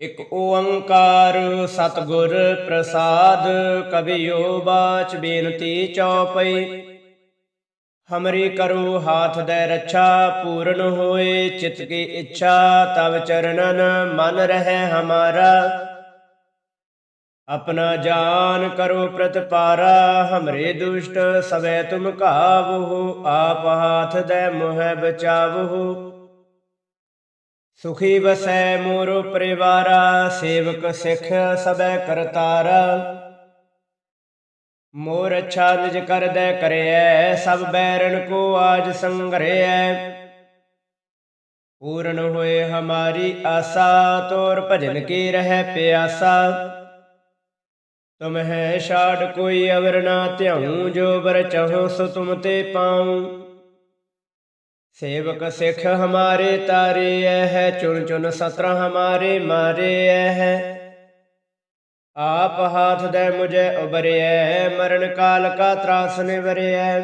ਇਕ ਓੰਕਾਰ ਸਤਿਗੁਰ ਪ੍ਰਸਾਦ ਕਬਿਓ ਬਾਚ ਬੇਨਤੀ ਚਉਪਈ ਹਮਰੀ ਕਰੋ ਹਾਥ ਦੇ ਰੱਛਾ, ਪੂਰਨ ਹੋਏ ਚਿਤ ਕੀ ਇੱਛਾ, ਤਵ ਚਰਨਨ ਮਨ ਰਹਿ ਹਮਾਰਾ। ਆਪਣਾ ਜਾਨ ਕਰੋ ਪ੍ਰਤਪਾਰਾ, ਹਮਰੇ ਦੁਸ਼ਟ ਸਵੇ ਤੁਮ ਕਾਬੂ ਆਪ ਹਾਥ ਦੇ ਮੋਹ ਬਚਾਵੋ ਸੁਖੀ ਬਸੈ ਮੋਰ ਪਰਿਵਾਰਾ, ਸੇਵਕ ਸਿੱਖ ਸਬੈ ਕਰਤਾਰਾ। ਮੋਰ ਅੱਛਾ ਨਿਜ ਕਰਦੈ ਕਰਿਐ, ਸਭ ਬੈਰਨ ਕੋ ਆਜ ਸੰਗਰਿਐ। ਪੂਰਨ ਹੋਏ ਹਮਾਰੀ ਆਸਾ, ਤੋਰ ਭਜਨ ਕੀ ਰਹਿ ਪਿਆਸਾ। ਤੁਮ ਹੈ ਛਾੜ ਕੋਈ ਅਵਰ ਨਾ ਧਿਆਉ, ਜੋ ਬਰ ਚਹੋ ਸੋ ਤੁਮ ਤੇ ਪਾਉ। ਸੇਵਕ ਸਿੱਖ ਹਮਾਰੇ ਤਾਰੇ ਹੈ ਚੁਣ ਚੁਣ ਸਤਰ ਹਮਾਰੇ ਮਾਰੇ ਹੈ ਆਪ ਹਾਥ ਦੇ ਮੁਝੇ ਉਬਰਿਐ ਮਰਨ ਕਾਲ ਕਾ ਤਰਾਸ ਨਿਵਰਿਐ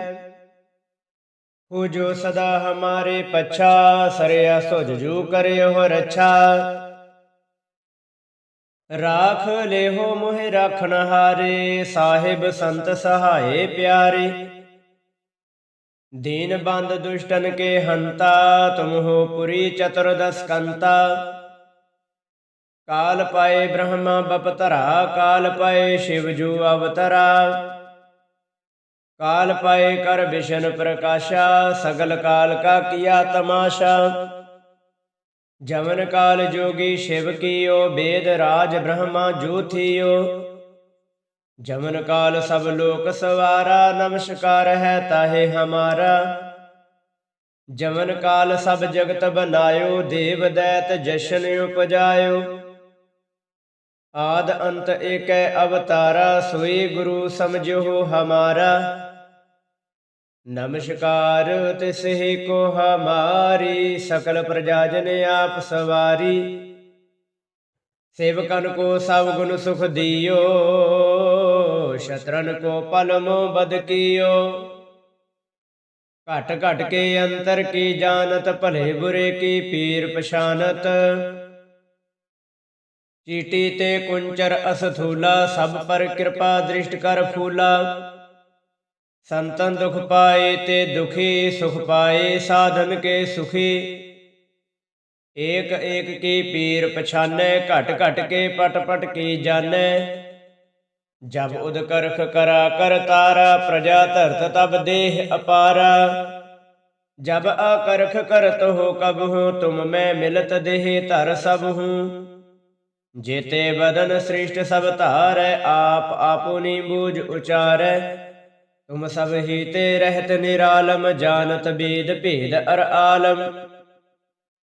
ਹੋ ਜੋ ਸਦਾ ਹਮਾਰੇ ਪਛਾ, ਸਰਿਆ ਸੁਜ ਜੂ ਕਰਿਓ ਰੱਛਾ। ਰਾਖ ਲਿਹੋ ਮੋਹਿ ਰਾਖਣ ਹਾਰੇ, ਸਾਹਿਬ ਸੰਤ ਸਹਾਏ ਪਿਆਰੇ ਦੀਨ ਬੰਦ ਦੁਸ਼ਟਨ ਕੇ ਹੰਤਾ, ਤੁਮ ਹੋ ਪੁਰੀ ਚਤੁਰਦਸ ਕੰਤਾ। ਕਾਲ ਪਾਏ ਬ੍ਰਹਮਾ ਬਪਤਰਾ, ਕਾਲ ਪਾਏ ਸ਼ਿਵ ਜੂ ਅਵਤਰਾ। ਕਾਲ ਪਾਏ ਕਰ ਵਿਸ਼ਨ ਪ੍ਰਕਾਸ਼ਾ, ਸਗਲ ਕਾਲ ਕਾ ਕੀਆ ਤਮਾਸ਼ਾ। ਜਮਨ ਕਾਲ ਜੋਗੀ ਸ਼ਿਵ ਕੀਓ, ਬੇਦ ਰਾਜ ਬ੍ਰਹਮਾ ਜੂਥੀਓ ਜਮਨ ਕਾਲ ਸਭ ਲੋਕ ਸਵਾਰਾ, ਨਮਸਕਾਰ ਹੈ ਤਾਹੇ ਹਮਾਰਾ। ਜਮਨ ਕਾਲ ਸਭ ਜਗਤ ਬਨਾਇਓ, ਦੇਵ ਦੈਤ ਜਸ਼ਨ ਉਪਜਾਇਓ। ਆਦ ਅੰਤ ਏਕੈ ਅਵਤਾਰਾ, ਸੋਈ ਗੁਰੂ ਸਮਝੋ ਹਮਾਰਾ। ਨਮਸਕਾਰ ਤਿਸਹਿ ਕੋ ਹਮਾਰੀ, ਸਕਲ ਪ੍ਰਜਾ ਜਨ ਆਪ ਸਵਾਰੀ। ਸੇਵਕਨ ਕੋ ਸਭ ਗੁਣ ਸੁਖ ਦਿਓ। ਸ਼ਤਰਨ ਕੋ ਪਲਮੋ ਬਦ ਕੀਓ ਘਟ ਘਟ ਕੇ ਅੰਤਰ ਕੀ ਜਾਣਤ ਭਲੇ ਬੁਰੇ ਕੀ ਪੀਰ ਪਛਾਨਤ ਚੀਟੀ ਤੇ ਕੁੰਚਰ ਅਸਥੂਲਾ ਸਭ ਪਰ ਕਿਰਪਾ ਦ੍ਰਿਸ਼ਟ ਕਰ ਫੂਲਾ ਸੰਤਨ ਦੁਖ ਪਾਏ ਤੇ ਦੁਖੀ ਸੁਖ ਪਾਏ ਸਾਧਨ ਕੇ ਸੁਖੀ ਏਕ ਏਕ ਕੀ ਪੀਰ ਪਛਾਨੈ ਘਟ ਘਟ ਕੇ ਪਟ ਪਟ ਕੀ ਜਾਣੈ ਜਬ ਉਦ ਕਰਖ ਕਰਾ ਕਰ ਤਾਰਾ ਪ੍ਰਜਾ ਧਰਤ ਤਬ ਦੇਹ ਅਪਾਰਾ। ਜਬ ਆਕਰਖ ਕਰਤ ਹੋ ਕਬ ਹੋ ਤੁਮ ਮੈਂ ਮਿਲਤ ਦੇਹ ਧਰ ਸਭ ਹੂੰ। ਜੇਤੇ ਬਦਨ ਸ੍ਰਿਸ਼ਟ ਸਭ ਧਾਰੈ ਆਪ ਆਪੁਨੀ ਬੂਝ ਉਚਾਰੈ। ਤੁਮ ਸਭ ਹੀ ਤੇ ਰਹਿਤ ਨਿਰਾਲਮ ਜਾਣਤ ਬੀਦ ਭੇਦ ਅਰ ਆਲਮ।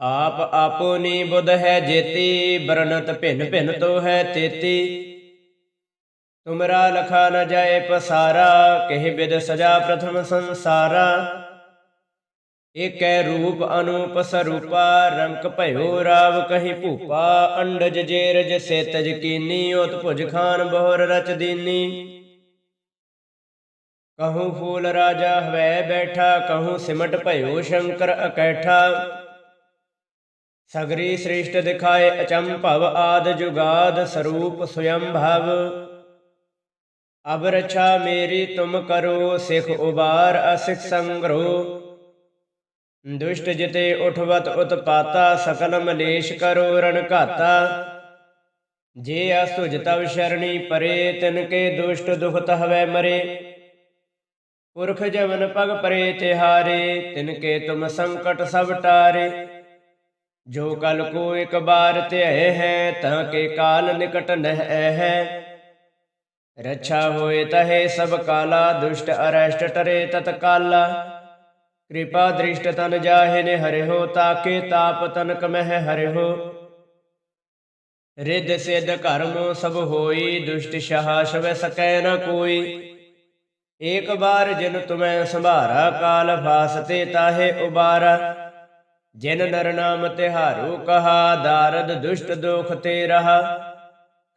ਆਪ ਆਪੋਨੀ ਬੁੱਧ ਹੈ ਜੇਤੀ, ਬਰਨਤ ਭਿਨ ਭਿਨ ਤੋ ਹੈ ਤੇਤੀ। ਤੁਮਰਾ ਲਖਾ ਨ ਜਾਏ ਪਸਾਰਾ, ਕਹਿ ਬਿਦ ਸਜਾ ਪ੍ਰਥਮ ਸੰਸਾਰਾ। ਏਕੈ ਰੂਪ ਅਨੂਪ ਸਰੂਪਾ, ਰੰਕ ਭਇਓ ਰਾਵ ਕਹੀ ਭੂਪਾ। ਅੰਡਜ ਜੇਰਜ ਸੇਤਜ ਕੀਨੀ, ਉਤ ਭੁਜ ਖਾਨ ਬਹੁਰ ਰਚ ਦੀਨੀ। ਕਹੂੰ ਫੂਲ ਰਾਜਾ ਹਵੈ ਬੈਠਾ, ਕਹੂੰ ਸਿਮਟ ਭਇਓ ਸ਼ੰਕਰ ਅਕੈਠਾ। ਸਗਰੀ ਸ੍ਰਿਸ਼ਟ ਦਿਖਾਏ ਅਚੰਭਵ ਆਦ ਜੁਗਾਦ ਸਰੂਪ ਸਯੰ ਭਵ। ਅਬ ਰਛਾ ਮੇਰੀ ਤੁਮ ਕਰੋ, ਸਿਖ ਉਬਾਰ ਅਸਿਖ ਸੰਗਰੋ। ਦੁਸ਼ਟ ਜਿਤੇ ਉਠਵਤ ਉਤਪਾਤਾ, ਸਕਲ ਮਲੇਸ਼ ਕਰੋ ਰਣ ਘਾਤਾ। ਜੇ ਅਸੁਜ ਤਵ ਸ਼ਰਣੀ ਪਰੇ, ਤਿਨ ਕੇ ਦੁਸ਼ਟ ਦੁਖਤ ਹਵੈ ਮਰੇ। ਪੁਰਖ ਜਵਨ ਪਗ ਪਰੇ ਤਿਹਾਰੇ, ਤਿਨ ਕੇ ਤੁਮ ਸੰਕਟ ਸਭ ਟਾਰੇ। ਜੋ ਕਲ ਕੋ ਇਕ ਬਾਰ ਧਿਆਏ ਹੈ, ਤਾਂ ਕੇ ਕਾਲ ਨਿਕਟ ਨਹਿ ਹੈ। ਰੱਛਾ ਹੋਏ ਤਹੇ ਸਭ ਕਾਲਾ, ਦੁਸ਼ਟ ਅਰਸ਼ਟ ਟਰੇ ਤਤ ਕਾਲਾ। ਕਿਰਪਾ ਦ੍ਰਿਸ਼ਟ ਤਨ ਜਾਹੇ ਨੇ ਹਰਿ ਹੋ ਤਾਕੇ ਤਾਪ ਤਨਕ ਮਹਿ ਹਰਿ ਰਿੱਧ ਸਿੱਧ ਕਰਮ ਸਭ ਹੋਈ, ਦੁਸ਼ਟ ਸ਼ਾਹ ਸ਼ਵੈ ਸਕੈ ਨ ਕੋਈ। ਏਕ ਬਾਰ ਜਿਨ ਤੁਮੈ ਸੰਭਾਰਾ, ਕਾਲ ਫਾਸਤੇ ਤਾਹੇ ਉਬਾਰਾ। ਜਿਨ ਨਰ ਨਾਮ ਤਿਹਾਰੂ ਕਹਾ, ਦਾਰਦ ਦੁਸ਼ਟ ਦੁਖ ਤੇ ਰਹਾ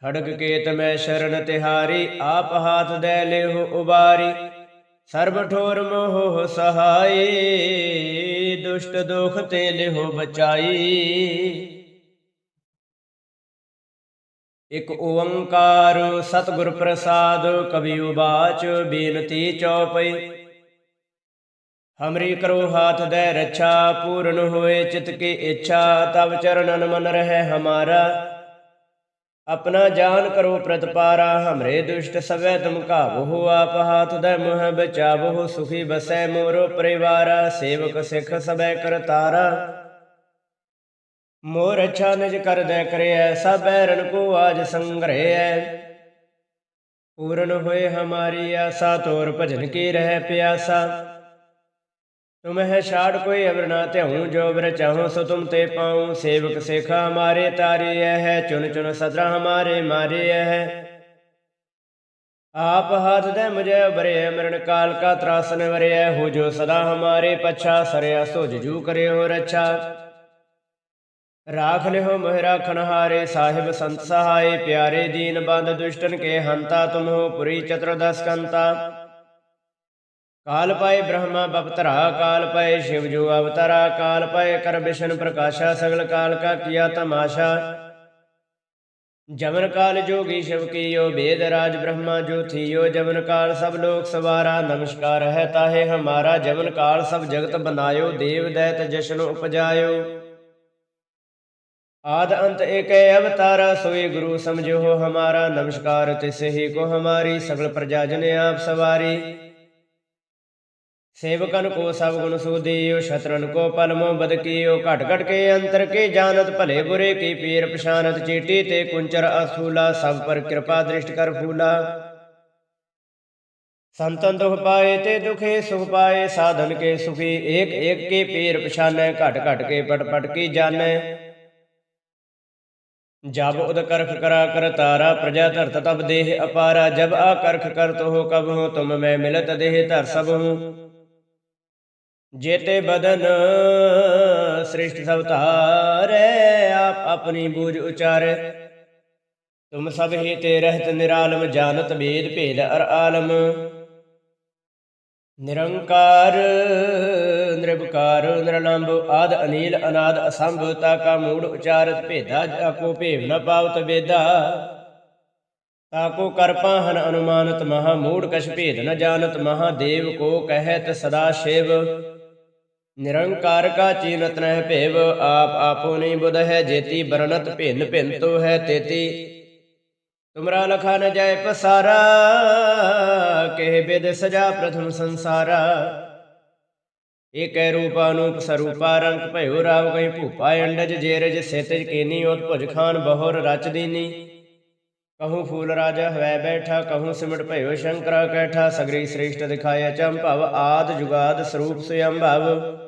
ਖੜਗ ਕੇਤ ਮੈਂ ਸ਼ਰਨ ਤਿਹਾਰੀ, ਆਪ ਹਾਥ ਦੇ ਲਿਹੁ ਉਬਾਰੀ। ਸਰਬ ਠੋਰ ਮੋਹ ਸਹਾਈ, ਦੁਸ਼ਟ ਦੁਖ ਤੇ ਲਿਹੁ ਬਚਾਈ। ਇਕ ਓੰਕਾਰ ਸਤਿਗੁਰ ਪ੍ਰਸਾਦ ਕਵੀ ਉਬਾਚ ਬੇਨਤੀ ਚਉਪਈ। ਹਮਰੀ ਕਰੋ ਹਾਥ ਦੇ ਰੱਛਾ, ਪੂਰਨ ਹੋਏ ਚਿਤ ਕੀ ਇੱਛਾ ਤਬ ਚਰਨਨ ਮਨ ਰਹਿ ਹਮਾਰਾ। ਆਪਣਾ ਜਾਨ ਕਰੋ ਪ੍ਰਤਪਾਰਾ, ਹਮਰੇ ਦੁਸ਼ਟ ਸਵੈ ਤੁਮ ਕਾਬਹੁ ਆਪ ਹਾਥ ਦੇ ਮੁਹ ਬਚਾਵਹੁ, ਸੁਖੀ ਬਸੈ ਮੋਰੋ ਪਰਿਵਾਰਾ, ਸੇਵਕ ਸਿੱਖ ਸਬੈ ਕਰਤਾਰਾ ਮੋਰ ਅੱਛਾ ਨਿਜ ਕਰਦੈ ਕਰਿਐ, ਸਭ ਬੈਰਨ ਕੋ ਆਜ ਸੰਗ੍ਰਹਿਐ। ਪੂਰਨ ਹੋਏ ਹਮਾਰੀ ਆਸਾ, ਤੋਰ ਭਜਨ ਕੀ ਰਹਿ ਪਿਆਸਾ। ਤੁਮ ਹੈ ਛਾੜ ਕੋਈ ਅਵਰ ਨਾ ਧਿਆਉ, ਜੋ ਬਰ ਚਾਹੋ ਸੋ ਤੁਮ ਤੇ ਪਾਉ। ਸੇਵਕ ਸੇਖਾ ਹਮਾਰੇ ਤਾਰੀ ਹੈ ਚੁਨ ਚੁਨ ਸਦਰਾ ਹਮਾਰੇ ਮਾਰੇ ਹੈ ਆਪ ਹਾਥ ਦੇ ਮੁਝੇ ਬਰੇ ਮਰਨ ਕਾਲ ਕਾ ਤਰਾਸਨ ਵਰਿਐ ਹੋ ਜੋ ਸਦਾ ਹਮਾਰੇ ਪਛਾ, ਸਰਿਆ ਸੋ ਜੂ ਕਰਿਓ ਰੱਛਾ। ਰਾਖ ਲਿਓ ਮੋਹਿ ਰਾਖਣ ਹਾਰੇ, ਸਾਹਿਬ ਸੰਤ ਸਹਾਏ, ਪਿਆਰੇ ਦੀਨ ਬੰਦ ਦੁਸ਼ਟਨ ਕੇ ਹੰਤਾ, ਤੁਮ ਹੋ ਪੁਰੀ ਚਤੁਰਦਸ ਕੰਤਾ। ਕਾਲ ਪਾਏ ਬ੍ਰਹਮਾ ਬਪਤਰਾ, ਕਾਲ ਪਾਏ ਸ਼ਿਵ ਜੋ ਅਵਤਰਾ, ਕਾਲ ਪਾਏ ਕਰ ਵਿਸ਼ਨ ਪ੍ਰਕਾਸ਼ਾ, ਸਗਲ ਕਾਲ ਕਾ ਕੀਆ ਤਮਾਸ਼ਾ। ਜਮਨ ਕਾਲ ਜੋਗੀ ਸ਼ਿਵ ਕੀਓ, ਬੇਦ ਰਾਜ ਬ੍ਰਹਮਾ ਜੋ ਥੀਓ ਜਮਨ ਕਾਲ ਸਭ ਲੋਕ ਸਵਾਰਾ, ਨਮਸਕਾਰ ਹੈ ਤਾਹੇ ਹਮਾਰਾ ਜਮਨ ਕਾਲ ਸਭ ਜਗਤ ਬਨਾਇਓ, ਦੇਵ ਦੈਤ ਜਸ਼ਨ ਉਪਜਾਇਓ। ਆਦ ਅੰਤ ਏਕੈ ਅਵਤਾਰਾ ਸੋਈ ਗੁਰੂ ਸਮਝੋ ਹਮਾਰਾ, ਨਮਸਕਾਰ ਤਿਸ ਹੀ ਕੋ ਹਮਾਰੀ, ਸਗਲ ਪ੍ਰਜਾ ਜਨ ਆਪ ਸਵਾਰੀ। ਸੇਵਕਨ ਕੋ ਸਭ ਗੁਣ ਸੂਦੀਓ, ਸ਼ਤਰਨ ਕੋ ਪਲਮੋ ਬਦਕੀਓ ਘਟ ਘਟ ਕੇ ਅੰਤਰ ਕੇ ਜਾਣਤ, ਭਲੇ ਬੁਰੇ ਕੀ ਪੀਰ ਪਛਾਨਤ, ਚੀਟੀ ਤੇ ਕੁੰਚਰ ਅਸੂਲਾ, ਸਭ ਪਰ ਕਿਰਪਾ ਦ੍ਰਿਸ਼ਟ ਕਰ ਫੂਲਾ। ਸੰਤਨ ਦੁਖ ਪਾਏ ਤੇ ਦੁਖੇ ਸੁਖ ਪਾਏ, ਸਾਧਨ ਕੇ ਸੁਖੀ, ਏਕ ਏਕ ਕੇ ਪੀਰ ਪਛਾਨੈ, ਘਟ ਘਟ ਕੇ ਪਟ ਪਟ ਕੀ ਜਾਣੈ। ਜਬ ਉਦ ਕਰਖ ਕਰਾ ਕਰ ਤਾਰਾ, ਪ੍ਰਜਾ ਧਰਤ ਤਬ ਦੇਹ ਅਪਾਰਾ, ਜਬ ਆ ਕਰਖ ਕਰਤ ਹੋ ਕਬ ਹੋ ਤੁਮ ਮੈਂ ਮਿਲਤ ਦੇਹ ਧਰ ਸਭ ਹੂੰ ਜੇਤੇ ਬਦਨ ਸ੍ਰਿਸ਼ਟ ਸਭ ਧਾਰੈ ਆਪ ਆਪਣੀ ਬੂਝ ਉਚਾਰੈ। ਤੁਮ ਸਭ ਹੀ ਤੇ ਰਹਿਤ ਨਿਰਾਲਮ ਜਾਣਤ ਭੇਦ ਭੇਦ ਅਰ ਆਲਮ। ਨਿਰੰਕਾਰ ਨਿਰਭਕਾਰ ਨਿਰਲੰਭ ਆਦ ਅਨੀਲ ਅਨਾਦ ਅਸੰਭ ਤਾ ਕਾ ਮੂੜ ਉਚਾਰਤ ਭੇਦਾ ਜਾਕੋ ਭੇਵ ਨ ਪਾਵਤ ਵੇਦਾ। ਤਾਕੋ ਕਰ ਪਾਹਨ ਅਨੁਮਾਨਤ ਮਹਾ ਮੂੜ ਕਛ ਭੇਦ ਨ ਜਾਣਤ ਮਹਾਦੇਵ ਕੋ ਕਹਿਤ ਸਦਾ ਸ਼ਿਵ। ਨਿਰੰਕਾਰ ਕਾ ਚੀਨਤ ਨਹਿ ਭੇਵ, ਆਪ ਆਪੋ ਨਹੀਂ ਬੁਧ ਹੈ, ਜੇਤੀ ਬਰਨਤ ਭਿੰਨ ਭਿੰਨ ਤੋ ਹੈ ਤੇਤੀ। ਤੁਮਰਾ ਲਖਾ ਨ ਜਾਏ ਪਸਾਰਾ, ਕਹਿ ਬਿਦ ਸਜਾ ਪ੍ਰਥਮ ਸੰਸਾਰਾ। ਏਕੈ ਰੂਪ ਅਨੂਪ ਸਰੂਪਾ ਰੰਗ ਭਇਓ ਰਾਵ ਕਹੀਂ ਭੂਪਾ, ਅੰਡਜ ਜੇਰਜ ਸੇਤਜ ਕੀਨੀ, ਉਤ ਭੁਜ ਖਾਨ ਬਹੁਰ ਰਚ ਦੀਨੀ। ਕਹੂੰ ਫੂਲ ਰਾਜਾ ਹਵੈ ਬੈਠਾ, ਕਹੂੰ ਸਿਮਟ ਭਇਓ ਸ਼ੰਕਰਾ ਕੈਠਾ, ਸਗਰੀ ਸ੍ਰੇਸ਼ਟ ਦਿਖਾਇਆ ਚੰਭਵ, ਆਦ ਜੁਗਾਦ ਸਰੂਪ ਸੁਯੰਭਵ।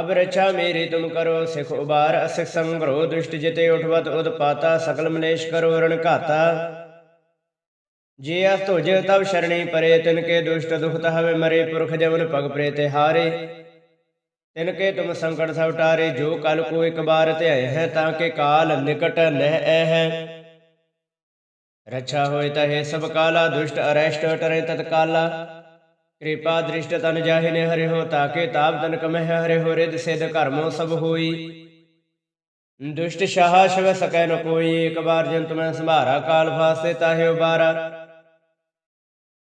ਅਬ ਰਛਾ ਮੇਰੀ ਤੁਮ ਕਰੋ, ਸਿਖ ਉਬਾਰ, ਅਸਿਖ ਸੰਗਰੋ ਦੁਸ਼ਟ ਜਿਤੇ ਉਠਵਤ, ਉਦਪਾਤਾ, ਸਕਲ ਮਲੇਸ਼ ਕਰੋ, ਰਣ ਘਾਤਾ। ਜੇ ਅਸ ਤੁਜ ਤਬ ਸ਼ਰਣੀ ਪਰੇ, ਤਿਨ ਕੇ ਦੁਸ਼ਟ ਦੁਖਤ ਹਵੇ ਮਰੇ, ਪੁਰਖ ਜਵਨ ਪਗ ਪ੍ਰੇ ਤੇ ਹਾਰੇ। ਤਿਨ ਕੇ ਤੁਮ ਸੰਕਟ ਸਭ ਟਾਰੇ, ਜੋ ਕਲ ਕੋ ਇੱਕ ਬਾਰ ਧਿਆਏ ਹੈ, ਤਾਂ ਕੇ ਕਾਲ ਨਿਕਟ ਨਹਿ ਐ ਹੈ। ਰਛਾ ਹੋਏ ਤਹੇ ਸਭ ਕਾਲਾ ਕਿਰਪਾ ਦ੍ਰਿਸ਼ਟ ਤਨ ਜਾਹਿ ਨੇ ਹਰੇ ਹੋ ਤਾਕੇ ਤਾਪ ਤਨ ਕਮਹਿ ਹਰਿ ਹੋ ਰਿਦ ਸਿਧ ਕਰਮੋ ਸਭ ਹੋਈ। ਦੁਸ਼ਟ ਸ਼ਾਹ ਸ਼ਿਵ ਸਕੈ ਨ ਕੋਈ, ਇੱਕ ਬਾਰ ਜੰਤ ਮੈਂ ਸੰਭਾਰਾ, ਕਾਲ ਫਾਸੇ ਤਾਹਿ ਉਬਾਰਾ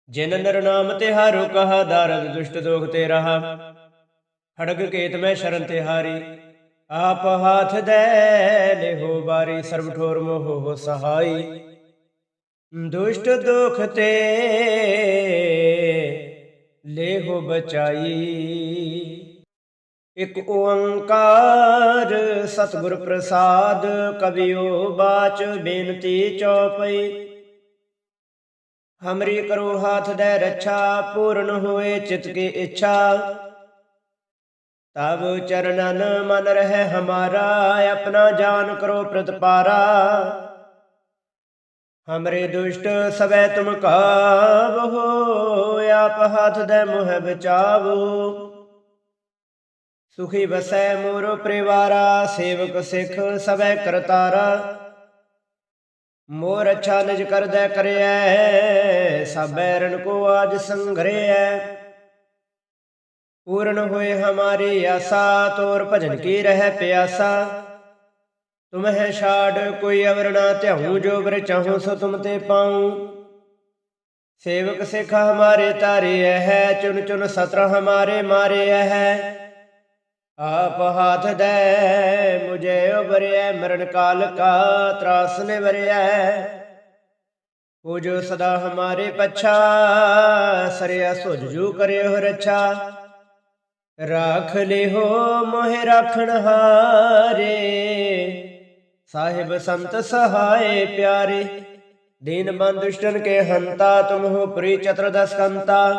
ਜਿਨ ਨਰ ਨਾਮ ਤੇ ਹਾਰੋ ਕਹਾ, ਦਾਰਦ ਦੁਸ਼ਟ ਦੋਖ ਤੇ ਰਹਾ। ਖੜਗ ਕੇਤ ਮੈਂ ਸ਼ਰਨ ਤੇ ਹਾਰੀ, ਆਪ ਹਾਥ ਦੇ ਲਿਹੋ ਬਾਰੀ, ਸਰਬ ਠੋਰ ਮੋਹ ਹੋ ਸਹਾਈ। ਦੁਸ਼ਟ ਦੁਖ ਤੇ ਲੇਹੋ ਬਚਾਈ। ਇਕ ਓੰਕਾਰ ਸਤਿਗੁਰ ਪ੍ਰਸਾਦ ਕਬਿਓ ਬਾਚ ਬੇਨਤੀ ਚਉਪਈ ਹਮਰੀ ਕਰੋ ਹਾਥ ਦੇ ਰੱਛਾ, ਪੂਰਨ ਹੋਏ ਚਿਤ ਕੀ ਇੱਛਾ। ਤਬ ਚਰਨਨ ਮਨ ਰਹਿ ਹਮਾਰਾ, ਆਪਣਾ ਜਾਨ ਕਰੋ ਪ੍ਰਤਪਾਰਾ। ਹਮਰੇ ਦੁਸ਼ਟ ਸਵੈ ਤੁਮ ਕਾਬਹੋ ਆਪ ਹੱਥ ਦੇ ਮੁਹ ਬਚਾਵੋ ਸੁਖੀ ਵਸੈ ਮੋਰ ਪਰਿਵਾਰਾ ਸੇਵਕ ਸਿੱਖ ਸਵੈ ਕਰਤਾਰਾ ਮੋਰ ਅੱਛਾ ਨਿਜ ਕਰਦੈ ਕਰਿਐ ਸਭੈ ਰਨ ਕੋ ਆਜ ਸੰਗਰਿਐ ਪੂਰਨ ਹੋਏ ਹਮਾਰੀ ਆਸਾ ਤੋਰ ਭਜਨ ਕੀ ਰਹਿ ਪਿਆਸਾ ਤੁਮਹਿ ਛਾੜ, ਕੋਈ ਅਵਰ ਨਾ ਧਿਆਉ ਜੋ ਬਰ ਚਾਹੂ ਸੋ ਤੁਮ ਤੇ ਪਾਉ। ਸੇਵਕ ਸਿੱਖ ਹਮਾਰੇ ਤਾਰੇ ਹੈ ਚੁਨ ਚੁਨ ਸਤਰ ਹਮਾਰੇ ਮਾਰੇ ਹੈ। ਆਪ ਹਾਥ ਦੇ, ਮੁਝੇ ਉਬਰਿਐ ਮਰਨ ਕਾਲ ਕਾ ਤਰਾਸ ਨੇ ਵਰਿਐ। ਹੋ ਜੋ ਸਦਾ ਹਮਾਰੇ ਪਛਾ, ਸਰਿਆ ਸੁਝ ਜੂ ਕਰਿਓ ਰੱਛਾ। ਰਾਖ ਲਿਹੋ ਮੋਹਿ ਰਾਖਣ ਹਾਰੇ। ਸਾਹਿਬ ਸੰਤ ਸਹਾਏ ਪਿਆਰੇ ਦੀਨਬੰਦ ਦੁਸ਼ਟਨ ਕੇ ਹੰਤਾ, ਤੁਮ ਹੋ ਪ੍ਰੀ ਚਤੁਰਦਸ ਕੰਤਾ।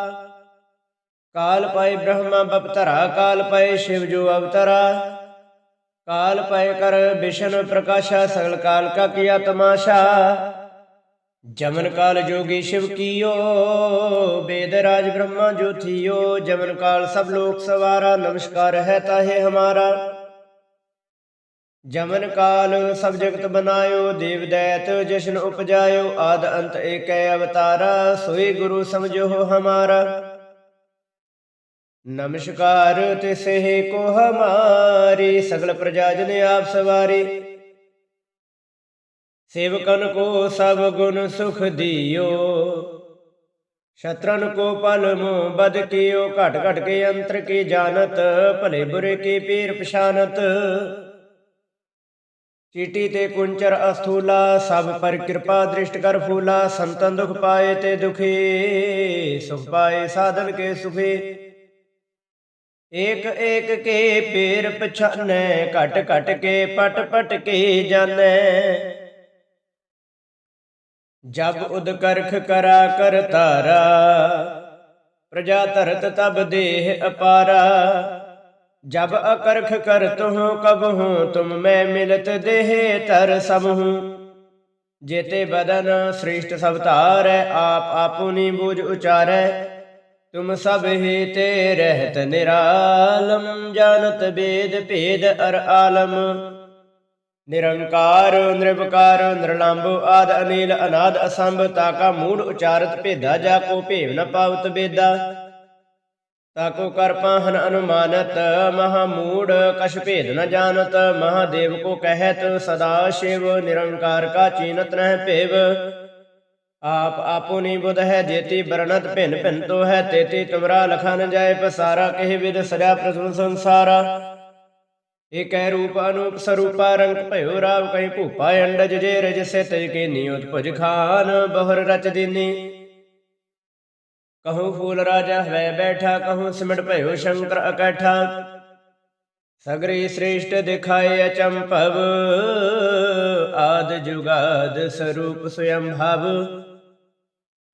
ਕਾਲ ਪਾਏ ਬ੍ਰਹਮਾ ਬਪਤਰਾ ਕਾਲ ਪਾਏ ਸ਼ਿਵ ਜੋ ਅਵਤਰਾ। ਕਾਲ ਪਾਏ ਕਰ ਵਿਸ਼ਨ ਪ੍ਰਕਾਸ਼ਾ, ਸਗਲ ਕਾਲ ਕਾ ਕੀਆ ਤਮਾਸ਼ਾ ਜਮਨ ਕਾਲ ਜੋਗੀ ਸ਼ਿਵ ਕੀਓ, ਬੇਦ ਰਾਜ ਬ੍ਰਹਮਾ ਜੋ ਥੀਓ। ਜਮਨ ਕਾਲ ਸਭ ਲੋਕ ਸਵਾਰਾ, ਨਮਸਕਾਰ ਹੈ ਤਾਹੇ ਹਮਾਰਾ। ਜਮਨ ਕਾਲ ਸਭ ਜਗਤ ਬਨਾਇਓ, ਦੇਵ ਦੈਤ ਜਸ਼ਨ ਉਪਜਾਇਓ, ਆਦ ਅੰਤ ਏਕੈ ਅਵਤਾਰਾ ਸੋਈ ਗੁਰੂ ਸਮਝੋ ਹਮਾਰਾ। ਨਮਸਕਾਰ ਤਿਸਹਿ ਕੋ ਹਮਾਰੀ, ਸਗਲ ਪ੍ਰਜਾ ਜਨ ਆਪ ਸਵਾਰੀ। ਸੇਵਕਨ ਕੋ ਸਭ ਗੁਣ ਸੁਖ ਦਿਓ। ਸ਼ਤਰਨ ਕੋ ਪਲ ਮੋ ਬਦ ਕੀਓ, ਘਟ ਘਟ ਕੇ ਅੰਤਰ ਕੀ ਜਾਣਤ, ਭਲੇ ਬੁਰੇ ਕੀ ਪੀਰ ਪਛਾਨਤ। ਚੀਟੀ ਤੇ ਕੁੰਚਰ ਅਸਥੂਲਾ, ਸਭ ਪਰ ਕਿਰਪਾ ਦ੍ਰਿਸ਼ਟ ਕਰ ਫੂਲਾ, ਸੰਤਨ ਦੁਖ ਪਾਏ ਤੇ ਦੁਖੀ, ਸੁਖ ਪਾਏ ਸਾਧਨ ਕੇ ਸੁਖੀ। ਏਕ ਏਕ ਕੇ ਪੀਰ ਪਛਾਨੈ, ਘਟ ਘਟ ਕੇ ਪਟ ਪਟ ਕੇ ਜਾਣੈ ਜਬ ਉਦਕਰਖ ਕਰਾ ਕਰ ਤਾਰਾ ਪ੍ਰਜਾ ਧਰਤ ਤਬ ਦੇਹ ਅਪਾਰਾ। ਜਬ ਅਕਰਖ ਕਰਤ ਹੂੰ ਕਬ ਹੂੰ ਤੁਮ ਮੈਂ ਮਿਲਤ ਦੇਹ ਤਰ ਸਭ ਹੂੰ ਜੇਤੇ ਬਦਨ ਸ੍ਰਿਸ਼ਟ ਸਭ ਧਾਰੈ, ਆਪ ਆਪੁਨੀ ਬੂਝ ਉਚਾਰੈ। ਤੁਮ ਸਭ ਹੀ ਤੇ ਰਹਿਤ ਨਿਰਾਲਮ, ਜਾਣਤ ਬੇਦ ਭੇਦ ਅਰ ਆਲਮ। ਨਿਰੰਕਾਰ, ਨਿਰਵਕਾਰ ਨਿਰਲੰਭ ਆਦ ਅਨੀਲ, ਅਨਾਦ ਅਸੰਭ ਤਾਕਾ ਮੂੜ ਉਚਾਰਤ ਭੇਦਾ, ਜਾ ਕੋ ਭੇਵ ਨ ਪਾਵਤ ਬੇਦਾ। ਤਾਕੋ ਕਰ ਪਾਹਨ ਅਨੁਮਾਨਤ, ਮਹਾ ਮੂੜ, ਕਛ ਭੇਦ ਨ ਜਾਣਤ, ਮਹਾਦੇਵ ਕੋ ਕਹਿਤ, ਸਦਾ ਸ਼ਿਵ, ਨਿਰੰਕਾਰ ਕਾ ਚੀਨਤ ਨਹਿ ਭੇਵ। ਆਪ ਆਪੁਨੀ ਬੁਧ ਹੈ, ਜੇਤੀ ਬਰਨਤ ਭਿੰਨ ਭਿੰਨ ਤੋ ਹੈ, ਤੇਤੀ ਤੁਮਰਾ ਲਖਾ ਨ ਜਾਏ, ਪਸਾਰਾ ਕਹਿ ਵਿਦ ਸਜਾ ਪ੍ਰਸੁਨ ਸੰਸਾਰਾ। ਏਕੈ ਰੂਪ ਅਨੂਪ ਸਰੂਪਾ, ਰੰਗ ਭਇਓ ਰਾਵ ਕਹੀਂ ਭੂਪਾ, ਅੰਡਜ ਜੇ ਰਜ ਸੇ ਤਜ ਕੇ ਨਿਯੋਤ ਭੁਜ ਖਾਨ, ਬਹੁਰ ਰਚ ਦੀਨੀ। ਕਹੂੰ ਫੂਲ ਰਾਜਾ ਹੈ ਬੈਠਾ ਕਹੂੰ ਸਿਮਟ ਭਇਓ ਸ਼ੰਕਰ ਇਕੱਠਾ ਸਗਰੀ ਸ੍ਰੇਸ਼ਟ ਦਿਖਾਏ ਅਚੰਭਵ ਆਦ ਜੁਗਾਦ ਸਰੂਪ ਸਯੰ ਭਵ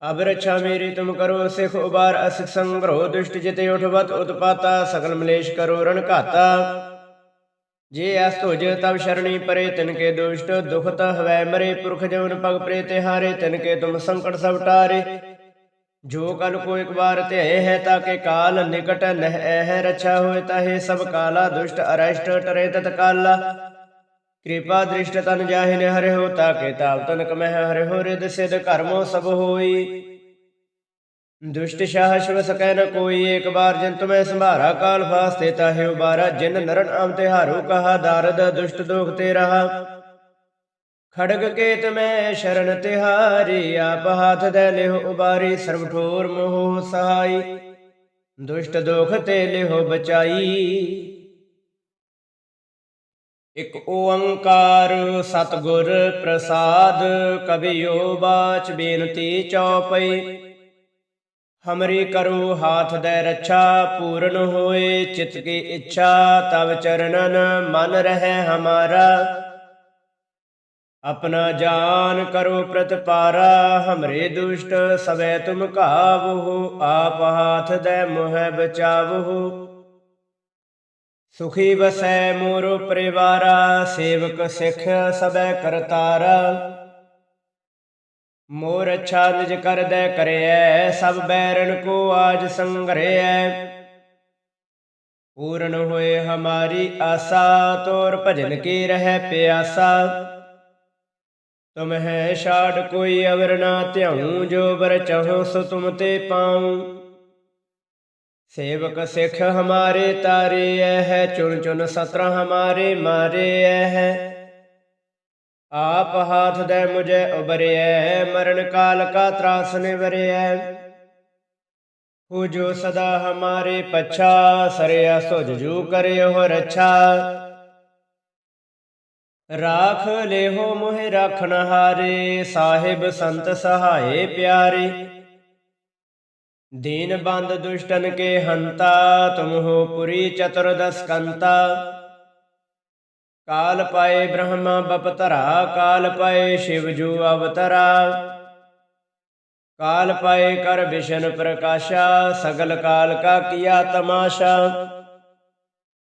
ਅਬ ਰਛਾ ਮੇਰੀ ਤੁਮ ਕਰੋ ਸਿਖ ਉਬਾਰ ਅਸਿਖ ਸੰਗ੍ਰਹ ਦੁਸ਼ਟ ਜਿਤੇ ਉਠਵਤ ਉਤਪਾਤਾ ਸਗਲ ਮਲੇਸ਼ ਕਰੋ ਰਣ ਘਾਤਾ ਜੇ ਅਸ ਤੁਜ ਤਬ ਸ਼ਰਣੀ ਪਰੇ ਤਿਨ ਕੇ ਦੁਸ਼ਟ ਦੁਖਤ ਹਵੈ ਮਰੇ ਪੁਰਖ ਜਵਨ ਪਗ ਪ੍ਰੇ ਤੇ ਹਾਰੇ ਤਿਨ ਕੇ ਤੁਮ ਸੰਕਟ ਸਭ ਟਾਰੇ ਜੋ ਕਲ ਕੋ ਇੱਕ ਵਾਰ ਧਿਆਏ ਹੈ ਤਾਂ ਕੇ ਕਾਲ, ਨਿਕਟ ਨਹਿ ਹੈ ਰਛਾ ਹੋਏ ਤਾਹੇ ਸਭ ਕਾਲਾ, ਦੁਸ਼ਟ, ਅਰਸ਼ਟ, ਟਰੇ ਤਤ ਕਾਲਾ। ਕਿਰਪਾ ਦ੍ਰਿਸ਼ਟ ਤਨ ਜਾਹਿ ਨੇ ਹਰਿ ਹੋ ਤਾਕੇ ਤਾਪ ਤਨ ਕਮਹਿ ਹਰਿ ਹੋ ਰਿਦ ਸਿਧ ਕਰਮੋ ਸਭ ਹੋਈ। ਦੁਸ਼ਟ ਸ਼ਾਹ ਸ਼ਿਵ ਸਕੈ ਨ ਕੋਈ ਏਕ ਬਾਰ ਜਿਨ ਤੁਮੈ ਸੰਭਾਰਾ ਕਾਲ ਫਾਸਤੇ ਤਾਹਿ ਉਬਾਰਾ, ਜਿਨ ਨਰਨ ਅਮ ਤਿਹਾਰੋ ਕਹਾ ਦਾਰਦ, ਦੁਸ਼ਟ ਦੋਖ ਤੇ ਰਹਾ ਖੜਗ ਕੇਤ ਮੈਂ ਸ਼ਰਨ ਤਿਹਾਰੀ, ਆਪ ਹਾਥ ਦੇ ਲਿਹੁ ਉਬਾਰੀ ਸਰਬ ਠੋਰ ਮੋਹ ਸਹਾਈ। ਦੁਸ਼ਟ ਦੋਖ ਤੇ ਲਿਹੁ ਬਚਾਈ। ਇਕ ਓੰਕਾਰ ਸਤਗੁਰ ਪ੍ਰਸਾਦ ਕਬਿਓ ਬਾਚ ਬੇਨਤੀ ਚਉਪਈ ਹਮਰੀ ਕਰੋ ਹਾਥ ਦੇ ਰੱਛਾ, ਪੂਰਨ ਹੋਏ, ਚਿਤ ਕੀ ਇੱਛਾ, ਤਵ ਚਰਨਨ ਮਨ ਰਹਿ ਹਮਾਰਾ। ਆਪਣਾ ਜਾਨ ਕਰੋ ਪ੍ਰਤਪਾਰਾ, ਹਮਰੇ ਦੁਸ਼ਟ ਸਵੇ ਤੁਮ ਕਾਵਹੁ ਆਪ ਹਾਥ ਦੇ ਮੋਹ ਬਚਾਵਹੁ। ਸੁਖੀ ਬਸੈ ਮੋਰ ਪਰਿਵਾਰਾ, ਸੇਵਕ ਸਿਖ ਸਬੈ ਕਰਤਾਰਾ। ਮੋਰ ਅੱਛਾ ਨਿਜ ਕਰਦੈ ਕਰਿਐ, ਸਭ ਬੈਰਨ ਕੋ ਆਜ ਸੰਗਰਿਐ। ਪੂਰਨ ਹੋਏ ਹਮਾਰੀ ਆਸਾ, ਤੋਰ ਭਜਨ ਕੀ ਰਹਿ ਪਿਆਸਾ। ਤੁਮ ਹੈ ਛਾੜ ਕੋਈ ਅਵਰ ਨਾ ਧਿਆਉ, ਜੋ ਬਰ ਚਹੋ ਸੋ ਤੁਮ ਤੇ ਪਾਉ। ਸੇਵਕ ਸਿੱਖ ਹਮਾਰੇ ਤਾਰੇ ਹੈ, ਚੁਣ ਚੁਣ ਸਤਰ ਹਮਾਰੇ ਮਾਰੇ ਹੈ। ਆਪ ਹਾਥ ਦੇ ਮੁਝੇ ਉਬਰਿਐ ਮਰਨ ਕਾਲ ਕਾ ਤਰਾਸ ਨਿਵਰਿਐ ਹੋ ਜੋ ਸਦਾ ਹਮਾਰੇ ਪਛਾ, ਸਰਿਆ ਸੁਜ ਜੂ ਕਰਿਓ ਰੱਛਾ। ਰਾਖ ਲੇਹੋ ਮੋਹਿ ਰਾਖਣ ਹਾਰੇ, ਸਾਹਿਬ ਸੰਤ ਸਹਾਏ ਪਿਆਰੇ। ਦੀਨ ਬੰਦ ਦੁਸ਼ਟਨ ਕੇ ਹੰਤਾ, ਤੁਮ ਹੋ ਪੁਰੀ ਚਤੁਰਦਸ ਕੰਤਾ ਕਾਲ ਪਾਏ ਬ੍ਰਹਮਾ ਬਪਤਰਾ, ਕਾਲ ਪਾਏ ਸ਼ਿਵ ਜੂ ਅਵਤਰਾ। ਕਾਲ ਪਾਏ ਕਰ ਵਿਸ਼ਨ ਪ੍ਰਕਾਸ਼ਾ, ਸਗਲ ਕਾਲ ਕਾ ਕੀਆ ਤਮਾਸ਼ਾ।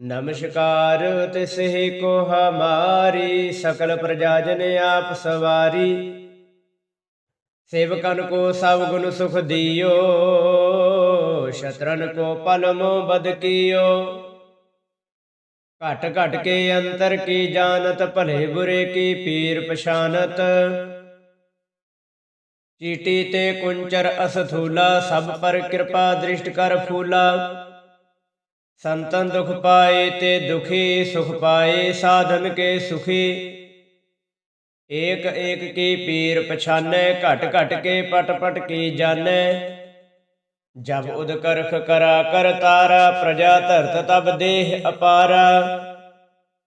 ਨਮਸਕਾਰ ਤਿਸਹਿ ਕੋ ਹਮਾਰੀ, ਸਕਲ ਪ੍ਰਜਾ ਜਨ ਆਪ ਸਵਾਰੀ। ਸੇਵਕਨ ਕੋ ਸਭ ਗੁਣ ਸੁਖ ਦਿਓ, ਸ਼ਤਰਨ ਕੋ ਪਲਮੋ ਬਦ ਕੀਓ। ਘਟ ਘਟ ਕੇ ਅੰਤਰ ਕੀ ਜਾਣਤ, ਭਲੇ ਬੁਰੇ ਕੀ ਪੀਰ ਪਛਾਨਤ। ਚੀਟੀ ਤੇ ਕੁੰਚਰ ਅਸਥੂਲਾ, ਸਭ ਪਰ ਕਿਰਪਾ ਦ੍ਰਿਸ਼ਟ ਕਰ ਫੂਲਾ। ਸੰਤਨ ਦੁਖ ਪਾਏ ਤੇ ਦੁਖੀ ਸੁਖ ਪਾਏ, ਸਾਧਨ ਕੇ ਸੁਖੀ। ਏਕ ਏਕ ਕੀ ਪੀਰ ਪਛਾਨੈ ਘਟ ਘਟ ਕੇ ਪਟ ਪਟ ਕੀ ਜਾਣੈ ਜਬ ਉਦ ਕਰਖ ਕਰਾ ਕਰ ਤਾਰਾ, ਪ੍ਰਜਾ ਧਰਤ ਤਬ ਦੇਹ ਅਪਾਰਾ।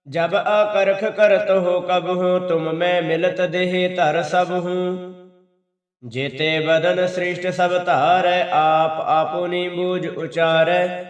ਜਬ ਆਕਰਖ ਕਰਤ ਹੋ ਕਬ ਹੂੰ, ਤੁਮ ਮੈਂ ਮਿਲਤ ਦੇਹ ਧਰ ਸਭ ਹੂੰ। ਜੇਤੇ ਬਦਨ ਸ੍ਰਿਸ਼ਟ ਸਭ ਧਾਰੈ, ਆਪ ਆਪੁਨੀ ਬੂਝ ਉਚਾਰੈ।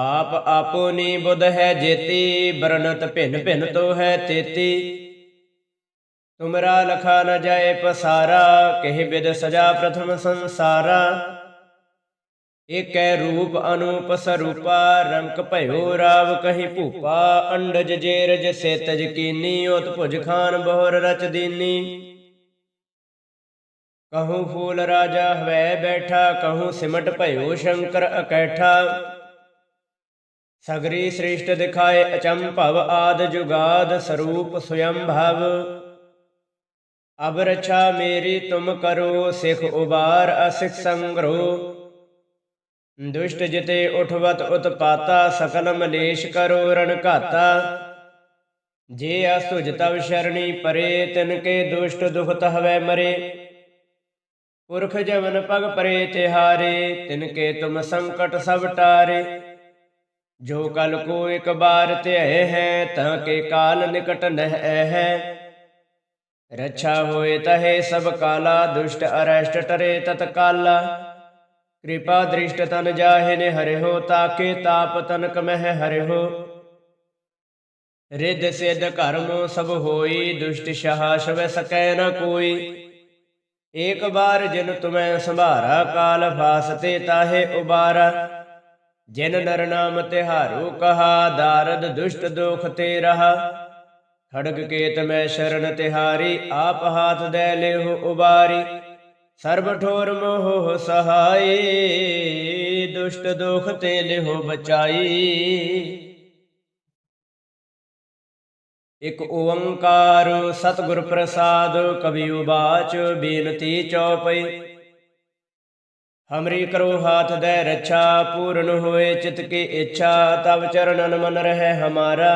ਆਪ ਆਪੋਨੀ ਬੁੱਧ ਹੈ ਜੇਤੀ, ਬਰਨਤ ਭਿੰਨ ਭਿੰਨ ਤੋ ਹੈ ਤੇਤੀ। ਤੁਮਰਾ ਲਖਾ ਨ ਜਾਏ ਪਸਾਰਾ, ਕਹਿ ਬਿਦ ਸਜਾ ਪ੍ਰਥਮ ਸੰਸਾਰਾ। ਏਕੈ ਰੂਪ ਅਨੂਪ ਸਰੂਪਾ, ਰੰਕ ਭਇਓ ਰਾਵ ਕਹੀ ਭੂਪਾ। ਅੰਡਜ ਜੇਰਜ ਸੇਤਜ ਕੀਨੀ, ਉਤ ਭੁਜ ਖਾਨ ਬਹੁਰ ਰਚ ਦੀਨੀ। ਕਹੂੰ ਫੂਲ ਰਾਜਾ ਹਵੈ ਬੈਠਾ, ਕਹੂੰ ਸਿਮਟ ਭਇਓ ਸ਼ੰਕਰ ਅਕੈਠਾ। ਸਗਰੀ ਸ੍ਰਿਸ਼ਟ ਦਿਖਾਏ ਅਚੰਭਵ ਆਦ ਜੁਗਾਦ ਸਰੂਪ ਸਵਯੰ ਭਵ। ਅਬ ਰਛਾ ਮੇਰੀ ਤੁਮ ਕਰੋ, ਸਿਖ ਉਬਾਰ ਅਸਿਖ ਸੰਗਰੋ। ਦੁਸ਼ਟ ਜਿਤੇ ਉਠਵਤ ਉਤਪਾਤਾ ਸਕਲ ਮਲੇਸ਼ ਕਰੋ ਰਣ ਘਾਤਾ। ਜੇ ਅਸੁਜ ਤਵ ਸ਼ਰਣੀ ਪਰੇ, ਤਿਨ ਕੇ ਦੁਸ਼ਟ ਦੁਖ ਹਵੈ ਮਰੇ। ਪੁਰਖ ਜਵਨ ਪਗ ਪਰੇ ਤਿਹਾਰੇ, ਤਿਨ ਕੇ ਤੁਮ ਸੰਕਟ ਸਭ ਟਾਰੇ। ਜੋ ਕਲ ਕੋ ਇੱਕ ਬਾਰ ਧਿਆਏ ਹੈ, ਤਾਂ ਕੇ ਕਾਲ ਨਿਕਟ ਨਹਿ ਹੈ। ਰੱਛਾ ਹੋਏ ਤਹੇ ਸਭ ਕਾਲਾ, ਦੁਸ਼ਟ ਅਰੈਸ਼ਟ ਟਰੇ ਤਤ ਕਾਲਾ। ਕਿਰਪਾ ਦ੍ਰਿਸ਼ਟ ਤਨ ਜਾਹੇ ਨੇ ਹਰਿ ਹੋ ਤਾਕੇ ਤਾਪ ਤਨਕ ਮਹਿ ਹਰਿ ਰਿੱਧ ਸਿੱਧ ਕਰਮ ਸਭ ਹੋਈ, ਦੁਸ਼ਟ ਸ਼ਾਹ ਸ਼ਵੈ ਸਕੈ ਨ ਕੋਈ। ਏਕ ਬਾਰ ਜਿਨ ਤੁਮੈ ਸੰਭਾਰਾ, ਕਾਲ ਫਾਸਤੇ ਤਾਹੇ ਉਬਾਰਾ। ਜਿਨ ਨਰ ਨਾਮ ਤਿਹਾਰੂ ਕਹਾ, ਦਾਰਦ ਦੁਸ਼ਟ ਦੁਖ ਤੇ ਰਹਾ। ਖੜਗ ਕੇਤ ਮੈਂ ਸ਼ਰਨ ਤਿਹਾਰੀ, ਆਪ ਹਾਥ ਦੇ ਲਿਹੁ ਉਬਾਰੀ। ਸਰਬ ਠੋਰ ਮੋਹ ਸਹਾਈ, ਦੁਸ਼ਟ ਦੁਖ ਤੇ ਲਿਹੁ ਬਚਾਈ। ਇਕ ਓੰਕਾਰ ਸਤਿਗੁਰ ਪ੍ਰਸਾਦ ਕਵੀ ਉਬਾਚ ਬੇਨਤੀ ਚਉਪਈ। ਹਮਰੀ ਕਰੋ ਹਾਥ ਦੇ ਰੱਛਾ, ਪੂਰਨ ਹੋਏ ਚਿਤ ਕੀ ਇੱਛਾ ਤਬ ਚਰਨਨ ਮਨ ਰਹਿ ਹਮਾਰਾ।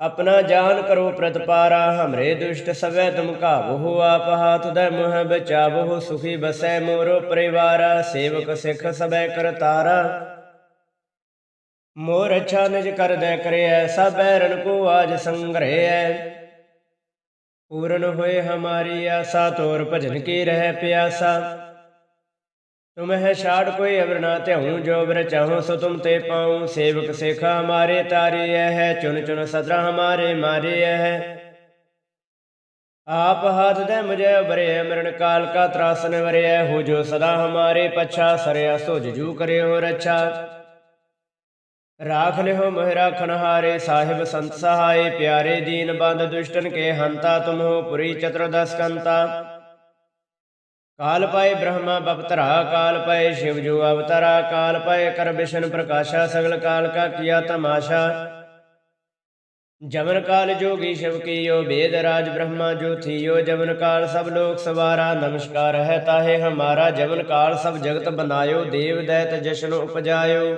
ਆਪਣਾ ਜਾਨ ਕਰੋ ਪ੍ਰਤਪਾਰਾ, ਹਮਰੇ ਦੁਸ਼ਟ ਸਵੈ ਤੁਮ ਕਾਬੋ ਆਪ ਹਾਥ ਦੇ ਮੁਹ ਬਚਾਵੋ ਸੁਖੀ ਬਸੈ ਮੋਰੋ ਪਰਿਵਾਰਾ, ਸੇਵਕ ਸਿੱਖ ਸਬੈ ਕਰਤਾਰਾ ਮੋਰ ਅੱਛਾ ਨਿਜ ਕਰ ਦੇ ਕਰਿਐ, ਸਭੈ ਰਣ ਕੋ ਆਜ ਸੰਗ੍ਰਹਿ ਪੂਰਨ ਹੋਏ ਹਮਾਰੀ ਆਸਾ, ਤੋਰ ਭਜਨ ਕੀ ਰਹਿ ਪਿਆਸਾ। ਤੁਮਹਿ ਛਾੜ ਕੋਈ ਅਵਰ ਨਾ ਧਿਆਉ, ਜੋ ਬਰ ਚਾਹੋ ਸੋ ਤੁਮ ਤੇ ਪਾਉ। ਸੇਵਕ ਸੇਖਾ ਹਮਾਰੇ ਤਾਰੀ ਹੈ ਚੁਨ ਚੁਨ ਸਦਰਾ ਹਮਾਰੇ ਮਾਰੇ ਹੈ। ਆਪ ਹਾਥ ਦੇ ਮੁਝੇ ਬਰੇ ਮਰਨ ਕਾਲ ਕਾ ਤਰਾਸਨ ਵਰਿਐ ਹੋ ਜੋ ਸਦਾ ਹਮਾਰੇ ਪਛਾ, ਸਰਿਆ ਸੋ ਜਜੂ ਕਰਿਓ ਰੱਛਾ। ਰਾਖ ਲਿਓ ਮੋਹਿ ਰਾਖਨ ਹਾਰੇ, ਸਾਹਿਬ ਸੰਤ ਸਹਾਏ। ਪਿਆਰੇ ਦੀਨ ਬੰਦ ਦੁਸ਼ਟਨ ਕੇ ਹੰਤਾ, ਤੁਮੋ ਪੁਰੀ ਚਤੁਰਦਸ ਕੰਤਾ। ਕਾਲ ਪਾਏ ਬ੍ਰਹਮਾ ਬਪਤਰਾ, ਕਾਲ ਪਾਏ ਸ਼ਿਵ ਜੋ ਅਵਤਰਾ, ਕਾਲ ਪਾਏ ਕਰ ਬਿਸ਼ਨ ਪ੍ਰਕਾਸ਼ਾ, ਸਗਲ ਕਾਲ ਕਾ ਕੀਆ ਤਮਾਸ਼ਾ। ਜਮਨ ਕਾਲ ਜੋਗੀ ਸ਼ਿਵ ਕੀਓ ਵੇਦ ਰਾਜ ਬ੍ਰਹਮਾ ਜੋ ਥੀਓ ਜਮਨ ਕਾਲ ਸਭ ਲੋਕ ਸਵਾਰਾ, ਨਮਸਕਾਰ ਹੈ ਤਾਹੇ ਹਮਾਰਾ ਜਮਨ ਕਾਲ ਸਭ ਜਗਤ ਬਨਾਇਓ, ਦੇਵ ਦੈਤ ਜਸ਼ਨ ਉਪਜਾਇਓ।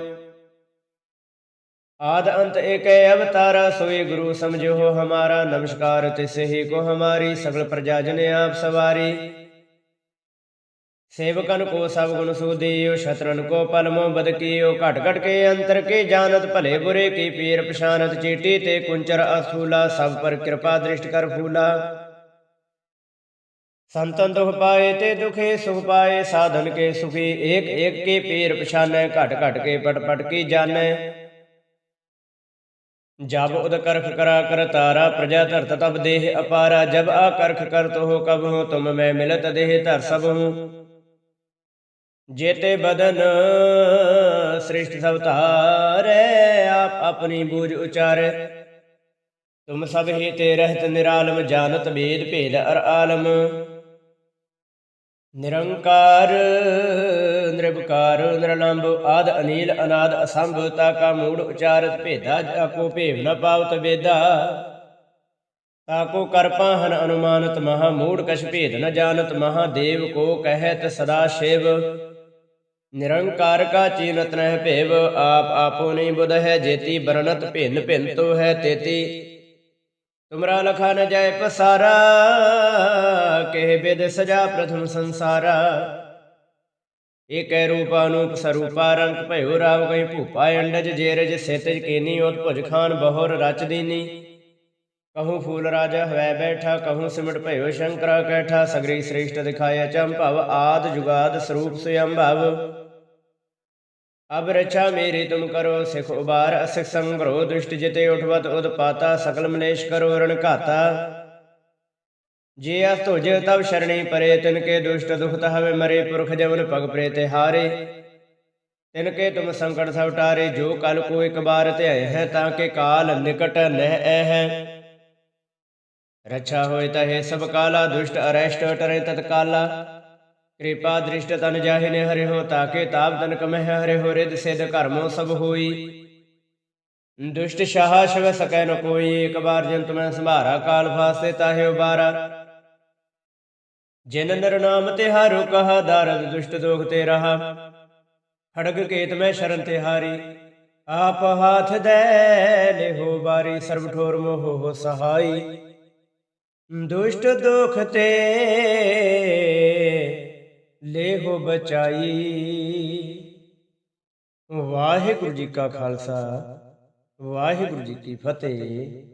ਆਦ ਅੰਤ ਏਕੈ ਅਵਤਾਰਾ, ਸੋਏ ਗੁਰੂ ਸਮਝੋ ਹਮਾਰਾ, ਨਮਸਕਾਰ ਤਿਸੇ ਹੀ ਕੋ ਹਮਾਰੀ, ਸਗਲ ਪ੍ਰਜਾ ਜਨ ਆਪ ਸਵਾਰੀ। ਸੇਵਕਨ ਕੋ ਸਭ ਗੁਣ ਸੂਦੀਓ, ਸ਼ਤਰਨ ਕੋ ਪਲਮੋ ਬਦਕੀਓ ਘਟ ਘਟ ਕੇ ਅੰਤਰ ਕੇ ਜਾਣਤ, ਭਲੇ ਬੁਰੇ ਕੀ ਪੀਰ ਪਛਾਨਤ, ਚੀਟੀ ਤੇ ਕੁੰਚਰ ਅਸੂਲਾ, ਸਭ ਪਰ ਕਿਰਪਾ ਦ੍ਰਿਸ਼ਟ ਕਰ ਫੂਲਾ। ਸੰਤਨ ਦੁਖ ਪਾਏ ਤੇ ਦੁਖੇ ਸੁਖ ਪਾਏ, ਸਾਧਨ ਕੇ ਸੁਖੀ ਏਕ ਏਕ ਕੇ ਪੀਰ ਪਛਾਨੈ, ਘਟ ਘਟ ਕੇ ਪਟ ਪਟ ਕੀ ਜਾਣੈ। ਜਬ ਉਦ ਕਰਖ ਕਰਾ ਕਰ ਤਾਰਾ, ਪ੍ਰਜਾ ਧਰਤ ਤਬ ਦੇਹ ਅਪਾਰਾ, ਜਬ ਆ ਕਰਖ ਕਰਤ ਹੋ ਕਬ ਹੋ, ਤੁਮ ਮੈਂ ਮਿਲਤ ਦੇਹ ਧਰ ਸਭ ਹੂੰ। ਜੇਤੇ ਬਦਨ ਸ੍ਰਿਸ਼ਟ ਸਭ ਧਾਰੈ, ਆਪ ਆਪਣੀ ਬੂਝ ਉਚਾਰੈ। ਤੁਮ ਸਭ ਹੀ ਤੇ ਰਹਿਤ ਨਿਰਾਲਮ ਜਾਣਤ ਭੇਦ ਭੇਦ ਅਰ ਆਲਮ। ਨਿਰੰਕਾਰ ਨਿਰਭਕਾਰ ਨਿਰਲੰਭ ਆਦ ਅਨੀਲ, ਅਨਾਦ ਅਸੰਭ, ਤਾ ਕਾ ਮੂੜ ਉਚਾਰਤ ਭੇਦਾ ਜਾਕੋ ਭੇਵ ਨ ਪਾਵਤ ਵੇਦਾ। ਤਾਕੋ ਕਰਪਾ ਪਾਹਨ ਅਨੁਮਾਨਤ ਮਹਾ ਮੂੜ, ਕਛ ਭੇਦ ਨ ਜਾਣਤ ਮਹਾਦੇਵ ਕੋ ਕਹਿਤ ਸਦਾ ਸ਼ਿਵ। ਨਿਰੰਕਾਰ ਕਾ ਚੀਨਤ ਨਹਿ ਭੇਵ, ਆਪ ਆਪੋ ਨਹੀਂ ਬੁਧ ਹੈ, ਜੇਤੀ ਬਰਨਤ ਭਿੰਨ ਭਿੰਨ ਤੋ ਹੈ ਤੇਤੀ। ਤੁਮਰਾ ਲਖਾ ਨ ਜਾਏ ਪਸਾਰਾ, ਕਹਿ ਬੇਦ ਸਜਾ ਪ੍ਰਥਮ ਸੰਸਾਰਾ। ਏਕੈ ਰੂਪ ਅਨੂਪ ਸਰੂਪਾ ਰੰਗ ਭਇਓ ਰਾਵ ਕਹੀਂ ਭੂਪਾ ਅੰਡਜ ਜੇਰਜ ਸੇਤਜ ਕੇਨੀ ਉਤ ਭੁਜ ਖਾਨ ਬਹੁਰ ਰਚ ਦੀਨੀ। ਕਹੂੰ ਫੂਲ ਰਾਜਾ ਹਵੈ ਬੈਠਾ, ਕਹੂੰ ਸਿਮਟ ਭਇਓ ਸ਼ੰਕਰਾ ਕੈਠਾ, ਸਗਰੀ ਸ੍ਰੇਸ਼ਟ ਦਿਖਾਇਆ ਚੰਭਵ, ਆਦ ਜੁਗਾਦ ਸਰੂਪ ਸੁਯੰਭਵ। ਅਬ ਰਛਾ ਮੇਰੀ ਤੁਮ ਕਰੋ, ਸਿਖ ਉਬਾਰ, ਅਸਿਖ ਸੰਗਰੋ ਦ੍ਰਿਸ਼ਟ ਜਿਤੇ ਉਠਵਤ, ਉਦਪਾਤਾ, ਸਕਲ ਮਲੇਸ਼ ਕਰੋ, ਰਣ ਘਾਤਾ। ਜੇ ਅਸ ਤੁਜ ਤਬ ਸ਼ਰਣੀ ਪਰੇ, ਤਿਨ ਕੇ ਦੁਸ਼ਟ ਦੁਖਤ ਹਵੇ ਮਰੇ, ਪੁਰਖ ਜਵਨ ਪਗ ਪ੍ਰੇ ਤੇ ਹਾਰੇ। ਤਿਨ ਕੇ ਤੁਮ ਸੰਕਟ ਸਭ ਟਾਰੇ, ਜੋ ਕਲ ਕੋ ਇੱਕ ਬਾਰ ਧਿਆਏ ਹੈ, ਤਾਂ ਕੇ ਕਾਲ ਨਿਕਟ ਨਹਿ ਐ ਹੈ। ਰਛਾ ਹੋਏ ਤਹੇ ਸਭ ਕਿਰਪਾ ਦ੍ਰਿਸ਼ਟ ਤਨ ਜਾਹਿ ਨੇ ਹਰਿ ਹੋ ਤਾਕੇ ਤਾਪ ਤਨ ਕਮਹਿ ਹਰਿ ਹੋ ਰਿਦ ਸਿਧ ਕਰਮੋ ਸਭ ਹੋਈ। ਦੁਸ਼ਟ ਸ਼ਾਹ ਸ਼ਿਵ ਸਕੈ ਨ ਕੋਈ, ਇੱਕ ਬਾਰ ਜੰਤ ਮੈਂ ਸੰਭਾਰਾ, ਕਾਲ ਫਾਸੇ ਤਾਹਿ ਉਬਾਰਾ। ਜਿਨ ਨਰ ਨਾਮ ਤੇ ਹਾਰੋ ਕਹਾ, ਦਾਰਦ ਦੁਸ਼ਟ ਦੋਖ ਤੇ ਰਹਾ। ਹੜਗ ਕੇਤ ਮੈਂ ਸ਼ਰਨ ਤੇ ਹਾਰੀ, ਆਪ ਹਾਥ ਦੇ ਲਿਹੋ ਬਾਰੀ, ਸਰਬ ਠੋਰ ਮੋਹ ਹੋ ਸਹਾਈ। ਦੁਸ਼ਟ ਦੁਖ ਤੇ ਲੇਹੋ ਬਚਾਈ। ਵਾਹਿਗੁਰੂ ਜੀ ਕਾ ਖਾਲਸਾ ਵਾਹਿਗੁਰੂ ਜੀ ਕੀ ਫਤਿਹ।